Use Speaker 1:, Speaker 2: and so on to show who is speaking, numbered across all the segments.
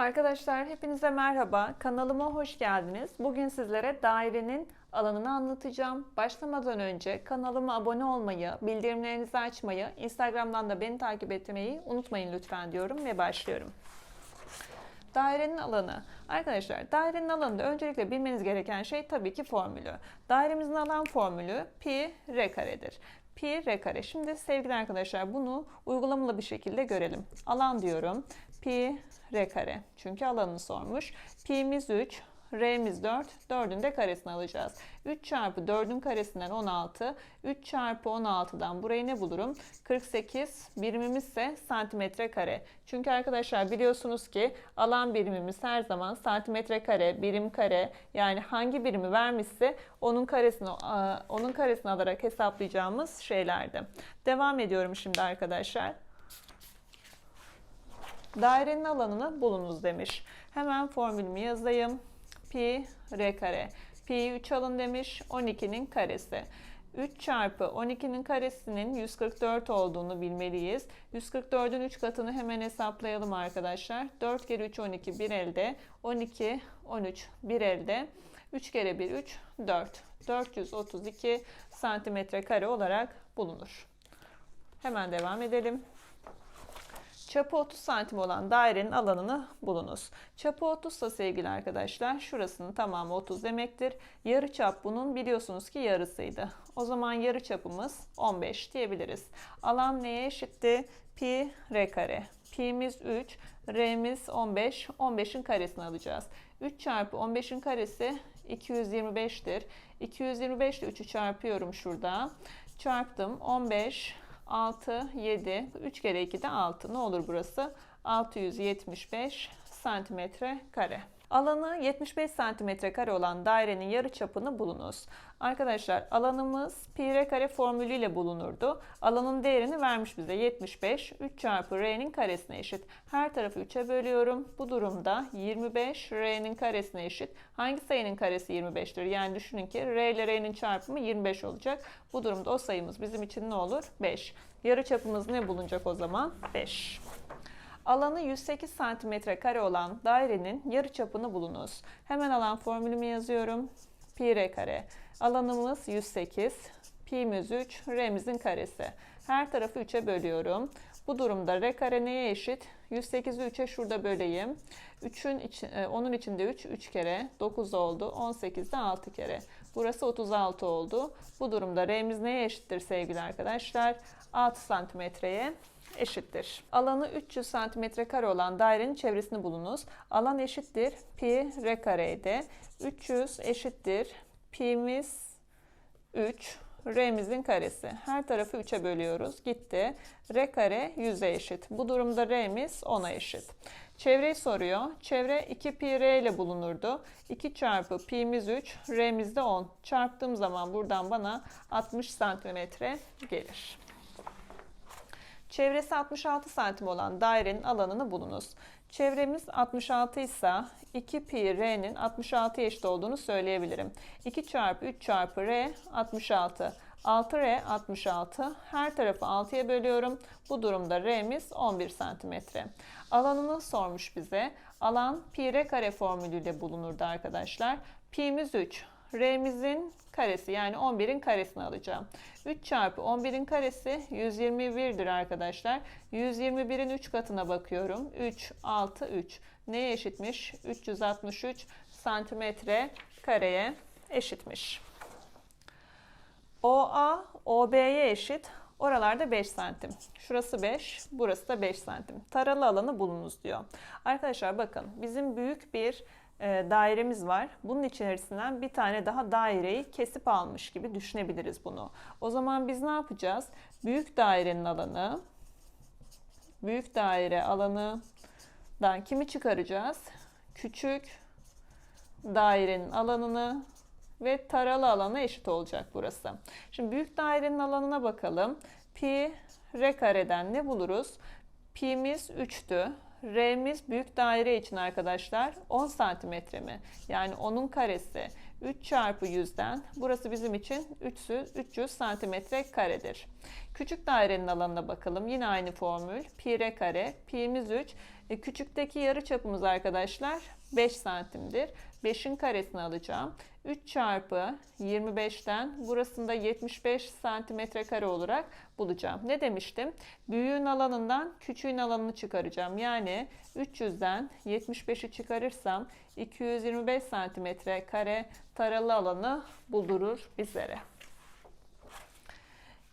Speaker 1: Arkadaşlar hepinize merhaba. Kanalıma hoş geldiniz. Bugün sizlere dairenin alanını anlatacağım. Başlamadan önce kanalıma abone olmayı, bildirimlerinizi açmayı, Instagram'dan da beni takip etmeyi unutmayın lütfen diyorum ve başlıyorum. Dairenin alanı. Arkadaşlar dairenin alanında öncelikle bilmeniz gereken şey tabii ki formülü. Dairemizin alan formülü pi r karedir. Pi r kare. Şimdi sevgili arkadaşlar bunu uygulamalı bir şekilde görelim. Alan diyorum. Pi r kare. Çünkü alanını sormuş. Pi'miz 3, R'miz 4, 4'ün de karesini alacağız. 3 çarpı 4'ün karesinden 16, 3 çarpı 16'dan burayı ne bulurum? 48, birimimiz ise santimetre kare. Çünkü arkadaşlar biliyorsunuz ki alan birimimiz her zaman santimetre kare, birim kare yani hangi birimi vermişse onun karesini onun karesini alarak hesaplayacağımız şeylerdi. Devam ediyorum şimdi arkadaşlar. Dairenin alanını bulunuz demiş. Hemen formülümü yazayım. Pi r kare. Pi 3 alın demiş. 12'nin karesi. 3 çarpı 12'nin karesinin 144 olduğunu bilmeliyiz. 144'ün 3 katını hemen hesaplayalım arkadaşlar. 4 kere 3 12 bir elde. 12 13 bir elde. 3 kere 1 3 4. 432 santimetre kare olarak bulunur. Hemen devam edelim. Çapı 30 santim olan dairenin alanını bulunuz. Çapı 30 ise sevgili arkadaşlar şurasının tamamı 30 demektir. Yarı çap bunun biliyorsunuz ki yarısıydı. O zaman yarı çapımız 15 diyebiliriz. Alan neye eşitti? Pi r kare. Pi'miz 3, r'miz 15. 15'in karesini alacağız. 3 çarpı 15'in karesi 225'tir. 225 ile 3'ü çarpıyorum şurada. Çarptım 15 6, 7, 3 kere 2 de 6. Ne olur burası? 675 santimetre kare. Alanı 75 santimetre kare olan dairenin yarı çapını bulunuz. Arkadaşlar alanımız pi r kare formülüyle bulunurdu. Alanın değerini vermiş bize 75. 3 çarpı r'nin karesine eşit. Her tarafı 3'e bölüyorum. Bu durumda 25 r'nin karesine eşit. Hangi sayının karesi 25'tir? Yani düşünün ki r ile r'nin çarpımı 25 olacak. Bu durumda o sayımız bizim için ne olur? 5. Yarı çapımız ne bulunacak o zaman? 5. Alanı 108 cm kare olan dairenin yarı çapını bulunuz. Hemen alan formülümü yazıyorum. Pi r kare. Alanımız 108. Pi'miz 3, r'mizin karesi. Her tarafı 3'e bölüyorum. Bu durumda r kare neye eşit? 108'i 3'e şurada böleyim. 3'ün için, e, onun içinde 3, 3 kere. 9 oldu. 18'de 6 kere. Burası 36 oldu. Bu durumda r'miz neye eşittir sevgili arkadaşlar? 6 santimetreye eşittir. Alanı 300 cm kare olan dairenin çevresini bulunuz. Alan eşittir pi r kareydi. 300 eşittir pi'miz 3 R'mizin karesi. Her tarafı 3'e bölüyoruz. Gitti. R kare 100'e eşit. Bu durumda R'miz 10'a eşit. Çevreyi soruyor. Çevre 2 pi R ile bulunurdu. 2 çarpı pi'miz 3, R'miz de 10. Çarptığım zaman buradan bana 60 santimetre gelir. Çevresi 66 santim olan dairenin alanını bulunuz. Çevremiz 66 ise 2 pi r'nin 66 eşit olduğunu söyleyebilirim. 2 çarpı 3 çarpı r 66. 6r 66. Her tarafı 6'ya bölüyorum. Bu durumda r'miz 11 santimetre. Alanını sormuş bize. Alan pi r kare formülüyle bulunurdu arkadaşlar. Pi'miz 3. R'mizin karesi yani 11'in karesini alacağım. 3 çarpı 11'in karesi 121'dir arkadaşlar. 121'in 3 katına bakıyorum. 3, 6, 3. Neye eşitmiş? 363 santimetre kareye eşitmiş. OA, OB'ye eşit. Oralarda 5 santim. Şurası 5, burası da 5 santim. Taralı alanı bulunuz diyor. Arkadaşlar bakın bizim büyük bir dairemiz var. Bunun içerisinden bir tane daha daireyi kesip almış gibi düşünebiliriz bunu. O zaman biz ne yapacağız? Büyük dairenin alanı, büyük daire alanından kimi çıkaracağız? Küçük dairenin alanını ve taralı alana eşit olacak burası. Şimdi büyük dairenin alanına bakalım. Pi r kareden ne buluruz? Pi'miz 3'tü. R'miz büyük daire için arkadaşlar 10 santimetre mi? Yani onun karesi 3 çarpı 100'den burası bizim için 300, 300 santimetre karedir. Küçük dairenin alanına bakalım. Yine aynı formül. Pi r kare. Pi'miz 3. E, küçükteki yarı çapımız arkadaşlar 5 santimdir. 5'in karesini alacağım. 3 çarpı 25'ten burasında 75 santimetre kare olarak bulacağım. Ne demiştim? Büyüğün alanından küçüğün alanını çıkaracağım. Yani 300'den 75'i çıkarırsam 225 santimetre kare taralı alanı buldurur bizlere.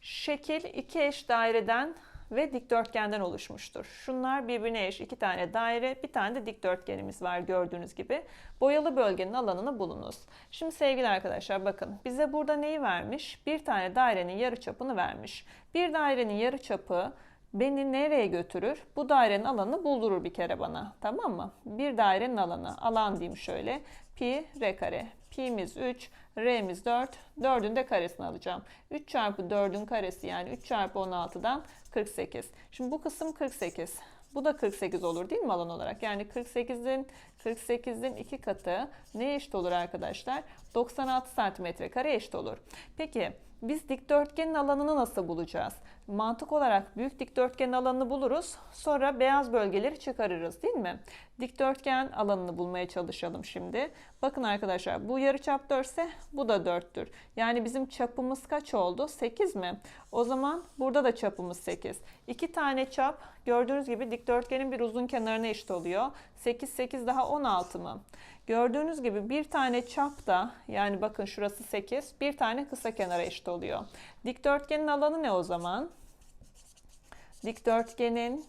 Speaker 1: Şekil iki eş daireden ve dikdörtgenden oluşmuştur. Şunlar birbirine eş iki tane daire, bir tane de dikdörtgenimiz var gördüğünüz gibi. Boyalı bölgenin alanını bulunuz. Şimdi sevgili arkadaşlar bakın bize burada neyi vermiş? Bir tane dairenin yarıçapını vermiş. Bir dairenin yarıçapı beni nereye götürür? Bu dairenin alanını buldurur bir kere bana. Tamam mı? Bir dairenin alanı. Alan diyeyim şöyle. Pi r kare. Pi'miz 3, R'miz 4. 4'ün de karesini alacağım. 3 çarpı 4'ün karesi yani 3 çarpı 16'dan 48. Şimdi bu kısım 48. Bu da 48 olur değil mi alan olarak? Yani 48'in 48'in 2 katı ne eşit olur arkadaşlar? 96 santimetre kare eşit olur. Peki biz dikdörtgenin alanını nasıl bulacağız? Mantık olarak büyük dikdörtgenin alanını buluruz. Sonra beyaz bölgeleri çıkarırız değil mi? Dikdörtgen alanını bulmaya çalışalım şimdi. Bakın arkadaşlar bu yarıçap 4 ise bu da 4'tür. Yani bizim çapımız kaç oldu? 8 mi? O zaman burada da çapımız 8. 2 tane çap gördüğünüz gibi dikdörtgenin bir uzun kenarına eşit oluyor. 8 8 daha 16 mı? Gördüğünüz gibi bir tane çap da yani bakın şurası 8 bir tane kısa kenara eşit oluyor. Dikdörtgenin alanı ne o zaman? Dikdörtgenin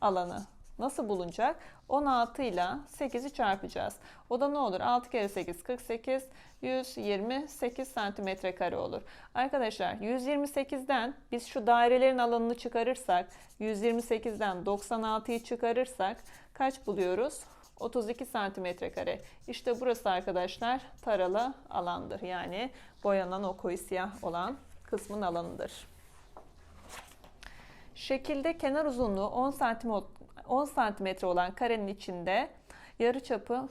Speaker 1: alanı nasıl bulunacak? 16 ile 8'i çarpacağız. O da ne olur? 6 kere 8 48 128 santimetre kare olur. Arkadaşlar 128'den biz şu dairelerin alanını çıkarırsak 128'den 96'yı çıkarırsak kaç buluyoruz? 32 santimetre kare. İşte burası arkadaşlar taralı alandır. Yani boyanan o koyu siyah olan kısmın alanıdır. Şekilde kenar uzunluğu 10 santim 10 santimetre olan karenin içinde yarıçapı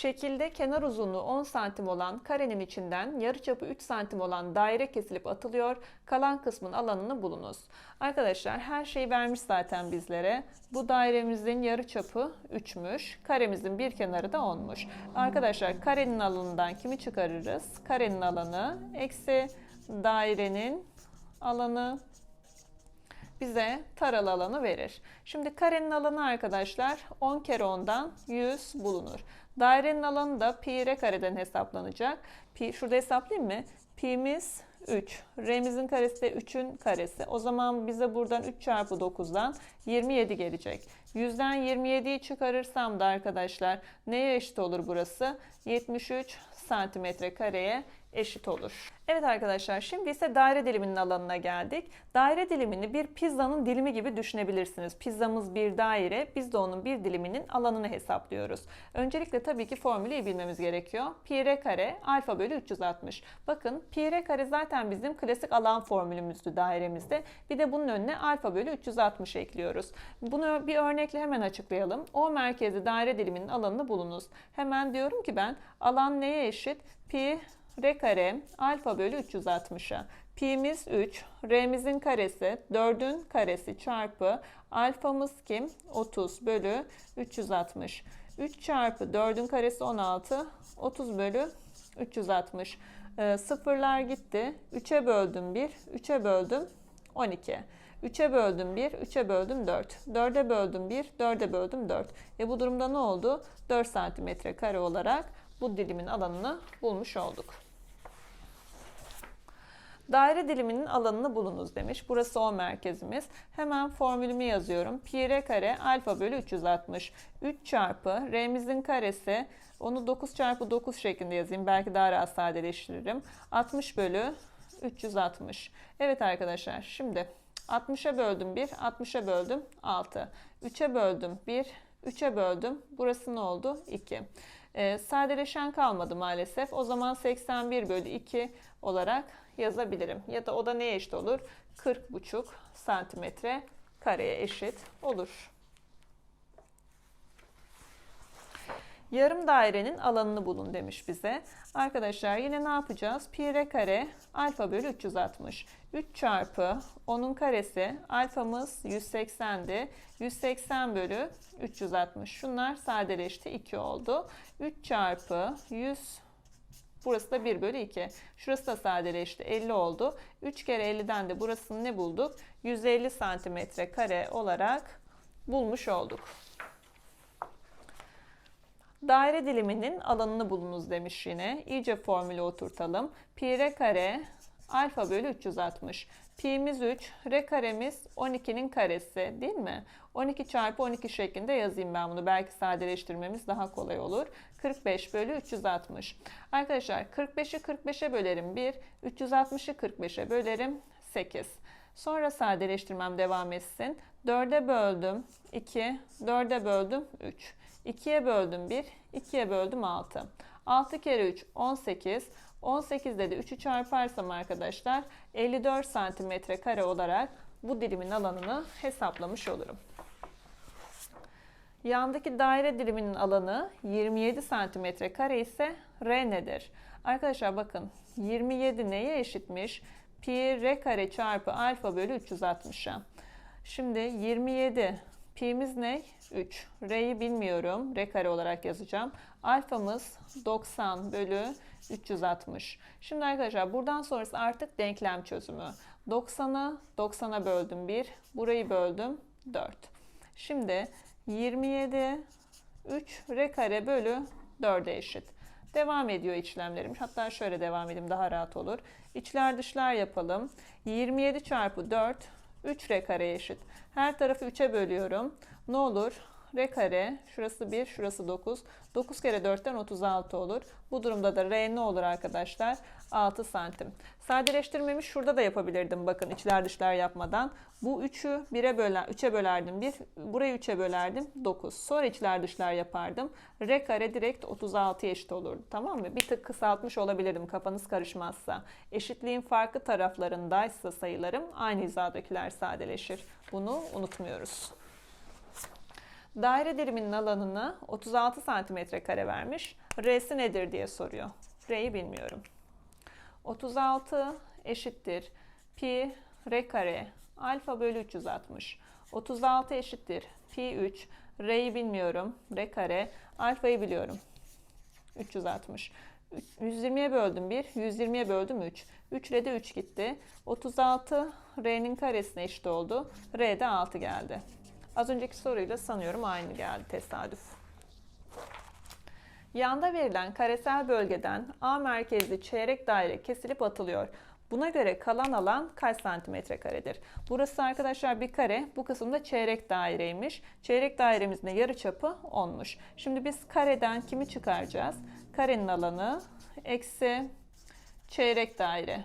Speaker 1: Şekilde kenar uzunluğu 10 santim olan karenin içinden yarıçapı 3 santim olan daire kesilip atılıyor. Kalan kısmın alanını bulunuz. Arkadaşlar her şeyi vermiş zaten bizlere. Bu dairemizin yarıçapı 3'müş. Karemizin bir kenarı da 10'muş. Arkadaşlar karenin alanından kimi çıkarırız? Karenin alanı eksi dairenin alanı bize taralı alanı verir. Şimdi karenin alanı arkadaşlar 10 kere 10'dan 100 bulunur. Dairenin alanı da pi r kareden hesaplanacak. Pi, şurada hesaplayayım mı? Pi'miz 3. R'mizin karesi de 3'ün karesi. O zaman bize buradan 3 çarpı 9'dan 27 gelecek. 100'den 27'yi çıkarırsam da arkadaşlar neye eşit olur burası? 73 santimetre kareye eşit olur. Evet arkadaşlar şimdi ise daire diliminin alanına geldik. Daire dilimini bir pizzanın dilimi gibi düşünebilirsiniz. Pizzamız bir daire, biz de onun bir diliminin alanını hesaplıyoruz. Öncelikle tabii ki formülü bilmemiz gerekiyor. Pi r kare alfa bölü 360. Bakın pi r kare zaten bizim klasik alan formülümüzdü dairemizde. Bir de bunun önüne alfa bölü 360 ekliyoruz. Bunu bir örnekle hemen açıklayalım. O merkezi daire diliminin alanını bulunuz. Hemen diyorum ki ben alan neye eşit? Pi r kare alfa bölü 360'a. Pi'miz 3, r'mizin karesi 4'ün karesi çarpı alfamız kim? 30 bölü 360. 3 çarpı 4'ün karesi 16, 30 bölü 360. E, sıfırlar gitti. 3'e böldüm 1, 3'e böldüm 12. 3'e böldüm 1, 3'e böldüm 4. 4'e böldüm 1, 4'e böldüm 4. E bu durumda ne oldu? 4 santimetre kare olarak bu dilimin alanını bulmuş olduk. Daire diliminin alanını bulunuz demiş. Burası o merkezimiz. Hemen formülümü yazıyorum. Pi r kare alfa bölü 360. 3 çarpı r'mizin karesi onu 9 çarpı 9 şeklinde yazayım. Belki daha rahat sadeleştiririm. 60 bölü 360. Evet arkadaşlar şimdi 60'a böldüm 1, 60'a böldüm 6. 3'e böldüm 1, 3'e böldüm. Burası ne oldu? 2. Ee, sadeleşen kalmadı maalesef. O zaman 81 bölü 2 olarak yazabilirim. Ya da o da neye eşit olur? 40,5 santimetre kareye eşit olur. Yarım dairenin alanını bulun demiş bize. Arkadaşlar yine ne yapacağız? Pi r kare alfa bölü 360. 3 çarpı 10'un karesi alfamız 180'di. 180 bölü 360. Şunlar sadeleşti 2 oldu. 3 çarpı 100 Burası da 1 bölü 2. Şurası da sadeleşti. 50 oldu. 3 kere 50'den de burasını ne bulduk? 150 santimetre kare olarak bulmuş olduk. Daire diliminin alanını bulunuz demiş yine. İyice formülü oturtalım. Pi r kare alfa bölü 360. Pi'miz 3, r karemiz 12'nin karesi değil mi? 12 çarpı 12 şeklinde yazayım ben bunu. Belki sadeleştirmemiz daha kolay olur. 45 bölü 360. Arkadaşlar 45'i 45'e bölerim 1, 360'ı 45'e bölerim 8. Sonra sadeleştirmem devam etsin. 4'e böldüm 2, 4'e böldüm 3. 2'ye böldüm 1, 2'ye böldüm 6. 6 kere 3 18. 18'de de 3'ü çarparsam arkadaşlar 54 santimetre kare olarak bu dilimin alanını hesaplamış olurum. Yandaki daire diliminin alanı 27 santimetre kare ise R nedir? Arkadaşlar bakın 27 neye eşitmiş? Pi R kare çarpı alfa bölü 360'a. Şimdi 27 pi'miz ne? 3. R'yi bilmiyorum. R kare olarak yazacağım. Alfamız 90 bölü 360. Şimdi arkadaşlar buradan sonrası artık denklem çözümü. 90'ı 90'a böldüm 1. Burayı böldüm 4. Şimdi 27 3 R kare bölü 4'e eşit. Devam ediyor işlemlerim. Hatta şöyle devam edeyim daha rahat olur. İçler dışlar yapalım. 27 çarpı 4 3 R kare eşit. Her tarafı 3'e bölüyorum. Ne olur? R kare, şurası 1, şurası 9. 9 kere 4'ten 36 olur. Bu durumda da R ne olur arkadaşlar? 6 santim. Sadeleştirmemi şurada da yapabilirdim bakın içler dışlar yapmadan. Bu 3'ü 1'e böler, 3'e bölerdim 1, burayı 3'e bölerdim 9. Sonra içler dışlar yapardım. R kare direkt 36 eşit olurdu tamam mı? Bir tık kısaltmış olabilirdim kafanız karışmazsa. Eşitliğin farklı taraflarındaysa sayılarım aynı hizadakiler sadeleşir. Bunu unutmuyoruz. Daire diliminin alanını 36 santimetre kare vermiş. R'si nedir diye soruyor. R'yi bilmiyorum. 36 eşittir pi r kare alfa bölü 360. 36 eşittir pi 3. R'yi bilmiyorum. R kare. Alfayı biliyorum. 360. 120'ye böldüm 1. 120'ye böldüm 3. 3 ile de 3 gitti. 36 R'nin karesine eşit oldu. R'de 6 geldi. Az önceki soruyla sanıyorum aynı geldi tesadüf. Yanda verilen karesel bölgeden A merkezli çeyrek daire kesilip atılıyor. Buna göre kalan alan kaç santimetre karedir? Burası arkadaşlar bir kare, bu kısımda çeyrek daireymiş. Çeyrek dairemizin de yarıçapı 10'muş. Şimdi biz kareden kimi çıkaracağız? Karenin alanı eksi çeyrek daire.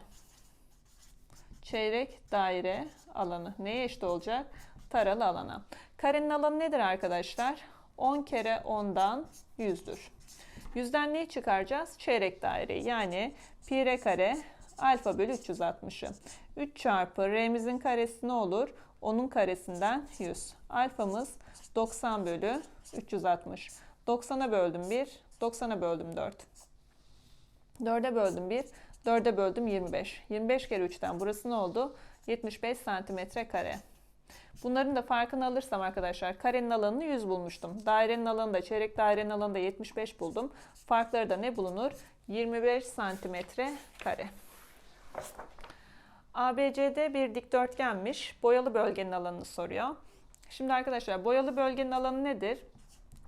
Speaker 1: Çeyrek daire alanı neye eşit olacak? Taralı alana. Karenin alanı nedir arkadaşlar? 10 kere 10'dan 100'dür. 100'den neyi çıkaracağız? Çeyrek daireyi. Yani pi r kare alfa bölü 360'ı. 3 çarpı r'mizin karesi ne olur? 10'un karesinden 100. Alfamız 90 bölü 360. 90'a böldüm 1, 90'a böldüm 4. 4'e böldüm 1, 4'e böldüm 25. 25 kere 3'ten burası ne oldu? 75 santimetre kare. Bunların da farkını alırsam arkadaşlar karenin alanını 100 bulmuştum. Dairenin alanı da çeyrek dairenin alanı da 75 buldum. Farkları da ne bulunur? 25 santimetre kare. ABCD bir dikdörtgenmiş. Boyalı bölgenin alanını soruyor. Şimdi arkadaşlar boyalı bölgenin alanı nedir?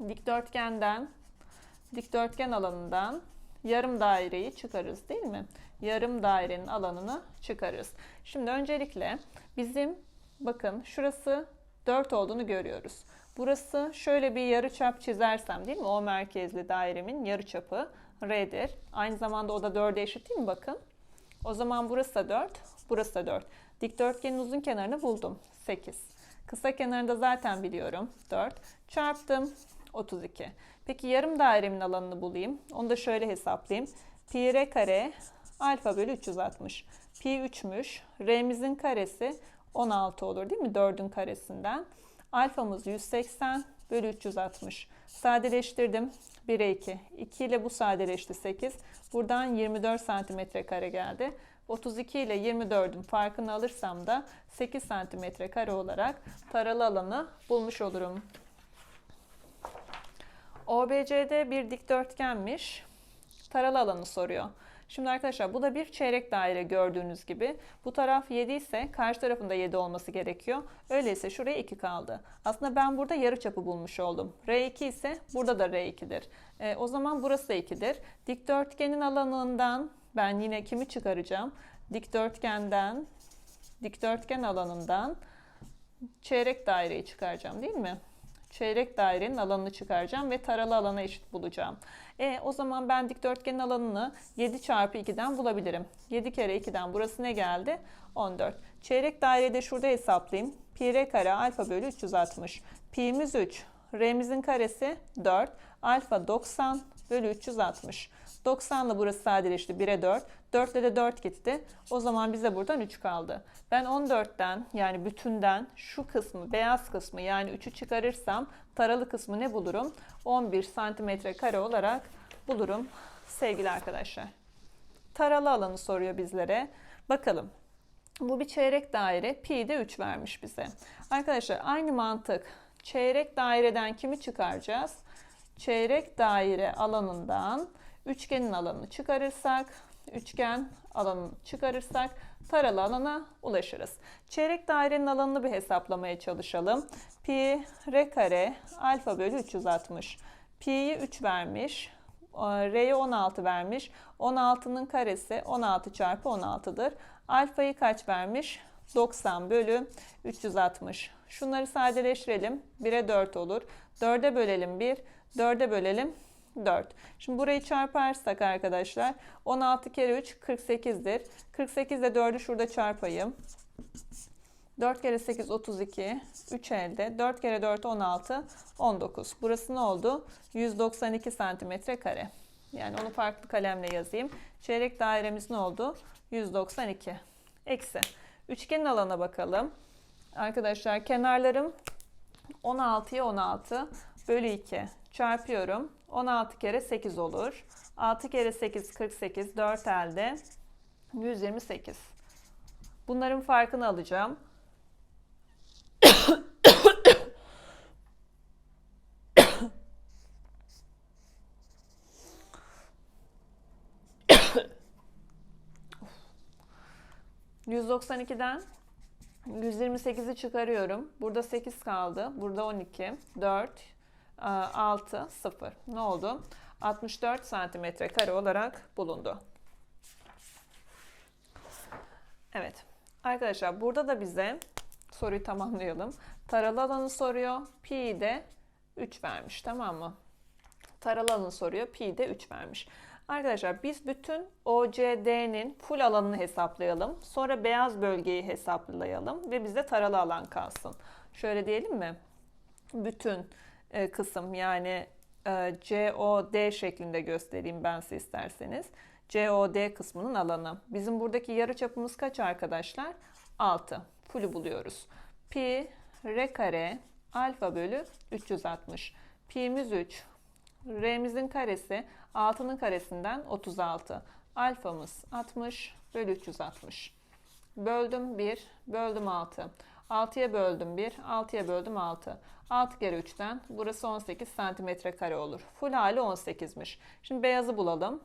Speaker 1: Dikdörtgenden, dikdörtgen alanından yarım daireyi çıkarırız değil mi? Yarım dairenin alanını çıkarırız. Şimdi öncelikle bizim bakın şurası 4 olduğunu görüyoruz. Burası şöyle bir yarı çap çizersem değil mi? O merkezli dairemin yarı çapı R'dir. Aynı zamanda o da 4'e eşit değil mi? Bakın. O zaman burası da 4, burası da 4. Dikdörtgenin uzun kenarını buldum. 8. Kısa kenarını da zaten biliyorum. 4. Çarptım. 32. Peki yarım dairemin alanını bulayım. Onu da şöyle hesaplayayım. Pi r kare alfa bölü 360. Pi 3'müş. R'mizin karesi 16 olur değil mi? 4'ün karesinden. Alfamız 180. bölü 360. Sadeleştirdim. 1'e 2. 2 ile bu sadeleşti 8. Buradan 24 santimetre kare geldi. 32 ile 24'ün farkını alırsam da 8 santimetre kare olarak taralı alanı bulmuş olurum. OBCD bir dikdörtgenmiş. Taralı alanı soruyor. Şimdi arkadaşlar bu da bir çeyrek daire gördüğünüz gibi. Bu taraf 7 ise karşı tarafında 7 olması gerekiyor. Öyleyse şuraya 2 kaldı. Aslında ben burada yarıçapı bulmuş oldum. R2 ise burada da R2'dir. E, o zaman burası da 2'dir. Dikdörtgenin alanından ben yine kimi çıkaracağım? Dikdörtgenden, dikdörtgen alanından çeyrek daireyi çıkaracağım değil mi? Çeyrek dairenin alanını çıkaracağım ve taralı alana eşit bulacağım. E, o zaman ben dikdörtgenin alanını 7 çarpı 2'den bulabilirim. 7 kere 2'den burası ne geldi? 14. Çeyrek dairede şurada hesaplayayım. Pi r kare alfa bölü 360. Pi'miz 3. R'mizin karesi 4. Alfa 90 bölü 360. 90 ile burası sadeleşti. 1'e 4. 4 ile de 4 gitti. O zaman bize buradan 3 kaldı. Ben 14'ten yani bütünden şu kısmı, beyaz kısmı yani 3'ü çıkarırsam taralı kısmı ne bulurum? 11 santimetre kare olarak bulurum sevgili arkadaşlar. Taralı alanı soruyor bizlere. Bakalım. Bu bir çeyrek daire. Pi de 3 vermiş bize. Arkadaşlar aynı mantık. Çeyrek daireden kimi çıkaracağız? Çeyrek daire alanından üçgenin alanını çıkarırsak, üçgen alanını çıkarırsak taralı alana ulaşırız. Çeyrek dairenin alanını bir hesaplamaya çalışalım. Pi r kare alfa bölü 360. Pi'yi 3 vermiş. R'ye 16 vermiş. 16'nın karesi 16 çarpı 16'dır. Alfayı kaç vermiş? 90 bölü 360. Şunları sadeleştirelim. 1'e 4 olur. 4'e bölelim 1. 4'e bölelim 4. Şimdi burayı çarparsak arkadaşlar 16 kere 3 48'dir. 48 ile 4'ü şurada çarpayım. 4 kere 8 32. 3 elde. 4 kere 4 16. 19. Burası ne oldu? 192 santimetre kare. Yani onu farklı kalemle yazayım. Çeyrek dairemiz ne oldu? 192. Eksi. Üçgenin alana bakalım. Arkadaşlar kenarlarım 16'ya 16 bölü 2 çarpıyorum. 16 kere 8 olur. 6 kere 8 48 4 elde 128. Bunların farkını alacağım. %92'den 128'i çıkarıyorum. Burada 8 kaldı. Burada 12, 4, 6, 0. Ne oldu? 64 santimetre kare olarak bulundu. Evet. Arkadaşlar burada da bize soruyu tamamlayalım. Taralı alanı soruyor. Pi de 3 vermiş. Tamam mı? Taralı alanı soruyor. Pi de 3 vermiş. Arkadaşlar biz bütün OCD'nin full alanını hesaplayalım. Sonra beyaz bölgeyi hesaplayalım ve bize taralı alan kalsın. Şöyle diyelim mi? Bütün e, kısım yani e, COD şeklinde göstereyim ben size isterseniz. COD kısmının alanı. Bizim buradaki yarı çapımız kaç arkadaşlar? 6. Full'ü buluyoruz. Pi r kare alfa bölü 360. Pi'miz 3. R'mizin karesi 6'nın karesinden 36. Alfamız 60 bölü 360. Böldüm 1, böldüm 6. 6'ya böldüm 1, 6'ya böldüm 6. 6 kere 3'ten burası 18 santimetre kare olur. Full hali 18'miş. Şimdi beyazı bulalım.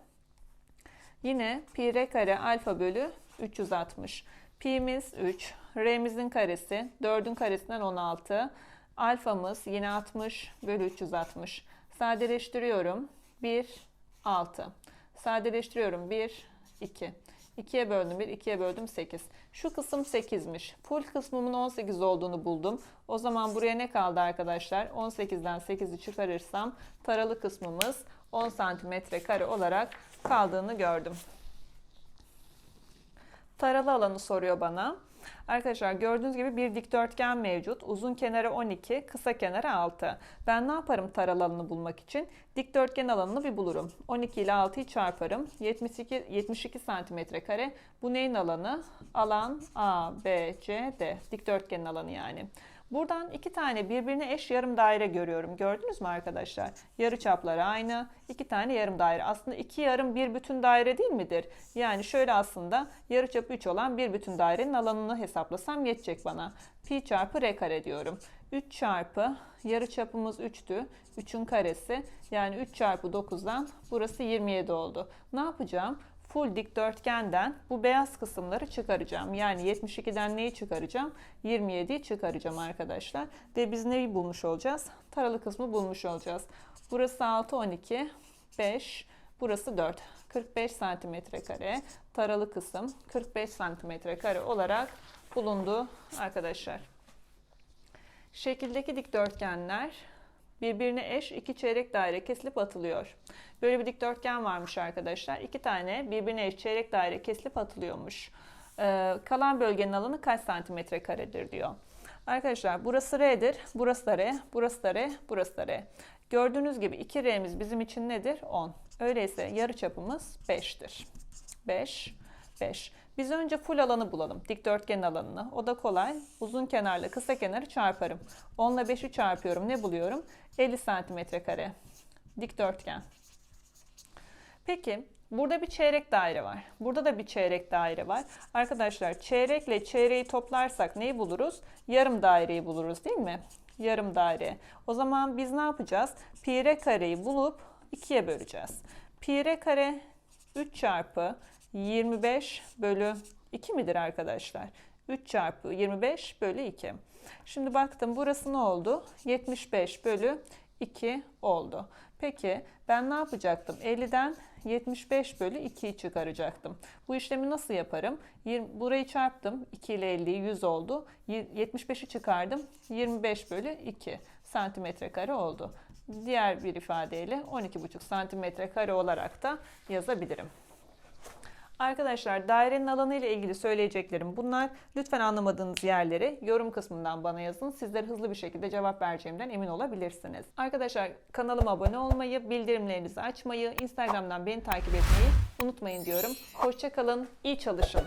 Speaker 1: Yine pi r kare alfa bölü 360. Pi'miz 3, r'mizin karesi 4'ün karesinden 16. Alfamız yine 60 bölü 360. Sadeleştiriyorum. 1, 6. Sadeleştiriyorum. 1, 2. 2'ye böldüm 1, 2'ye böldüm 8. Şu kısım 8'miş. Full kısmımın 18 olduğunu buldum. O zaman buraya ne kaldı arkadaşlar? 18'den 8'i çıkarırsam taralı kısmımız 10 santimetre kare olarak kaldığını gördüm. Taralı alanı soruyor bana. Arkadaşlar gördüğünüz gibi bir dikdörtgen mevcut. Uzun kenarı 12, kısa kenarı 6. Ben ne yaparım taralı alanını bulmak için? Dikdörtgen alanını bir bulurum. 12 ile 6'yı çarparım. 72, 72 santimetre kare. Bu neyin alanı? Alan A, B, C, D. Dikdörtgenin alanı yani. Buradan iki tane birbirine eş yarım daire görüyorum. Gördünüz mü arkadaşlar? Yarı çapları aynı. iki tane yarım daire. Aslında iki yarım bir bütün daire değil midir? Yani şöyle aslında yarı çapı 3 olan bir bütün dairenin alanını hesaplasam yetecek bana. Pi çarpı r kare diyorum. 3 çarpı yarı çapımız 3'tü. 3'ün karesi yani 3 çarpı 9'dan burası 27 oldu. Ne yapacağım? Full dikdörtgenden bu beyaz kısımları çıkaracağım. Yani 72'den neyi çıkaracağım? 27'yi çıkaracağım arkadaşlar. Ve biz neyi bulmuş olacağız? Taralı kısmı bulmuş olacağız. Burası 6, 12, 5, burası 4. 45 santimetre kare. Taralı kısım 45 santimetre kare olarak bulundu arkadaşlar. Şekildeki dikdörtgenler birbirine eş iki çeyrek daire kesilip atılıyor. Böyle bir dikdörtgen varmış arkadaşlar. İki tane birbirine eş çeyrek daire kesilip atılıyormuş. Ee, kalan bölgenin alanı kaç santimetre karedir diyor. Arkadaşlar burası R'dir, burası da R, burası da R, burası da R. Gördüğünüz gibi 2R'miz bizim için nedir? 10. Öyleyse yarı çapımız 5'tir. 5, 5. Biz önce full alanı bulalım. Dikdörtgen alanını. O da kolay. Uzun kenarla kısa kenarı çarparım. 10 ile 5'i çarpıyorum. Ne buluyorum? 50 santimetre kare. Dikdörtgen. Peki burada bir çeyrek daire var. Burada da bir çeyrek daire var. Arkadaşlar çeyrekle çeyreği toplarsak neyi buluruz? Yarım daireyi buluruz değil mi? Yarım daire. O zaman biz ne yapacağız? Pi kareyi bulup ikiye böleceğiz. Pi kare 3 çarpı 25 bölü 2 midir arkadaşlar? 3 çarpı 25 bölü 2. Şimdi baktım burası ne oldu? 75 bölü 2 oldu. Peki ben ne yapacaktım? 50'den 75 bölü 2'yi çıkaracaktım. Bu işlemi nasıl yaparım? 20, burayı çarptım. 2 ile 50'yi 100 oldu. 75'i çıkardım. 25 bölü 2 santimetre kare oldu. Diğer bir ifadeyle 12,5 santimetre kare olarak da yazabilirim. Arkadaşlar dairenin alanı ile ilgili söyleyeceklerim bunlar. Lütfen anlamadığınız yerleri yorum kısmından bana yazın. Sizlere hızlı bir şekilde cevap vereceğimden emin olabilirsiniz. Arkadaşlar kanalıma abone olmayı, bildirimlerinizi açmayı, Instagram'dan beni takip etmeyi unutmayın diyorum. Hoşçakalın, iyi çalışın.